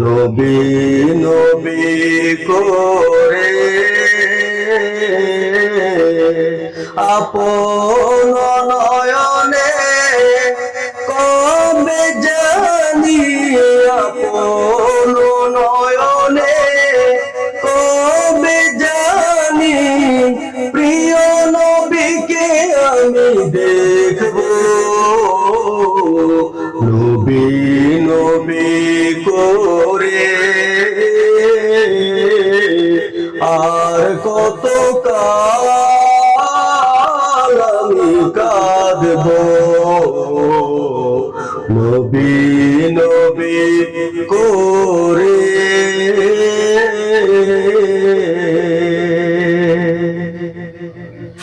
নবী নবী করে আপন নয়নে কবে জানি আপন নয়নে কবে জানি প্রিয় নবীকে আমি দেখব। আর কত কাল আমি কাঁদব? নবী নবী করে